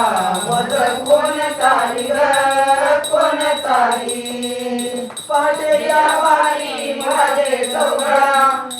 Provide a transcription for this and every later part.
मध कोणताई ग कोणताई पाटे या बाई माझे चौघडा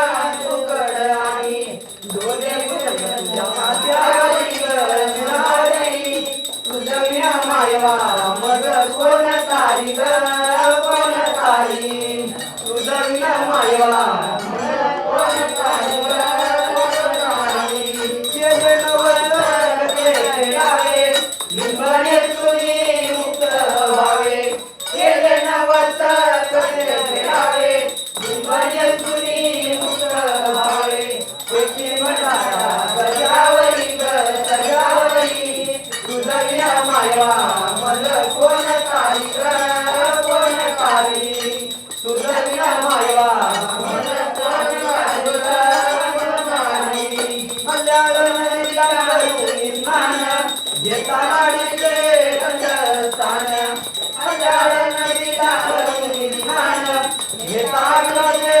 कोण तारी ग कोण कोण तारी विना माया मन कोण तारी कोण तारी तुझा विना माया मन कोण कोण तारी मंगळ करू मान घेता वाडीचे स्थान मंगळ नदीला करू मान घेता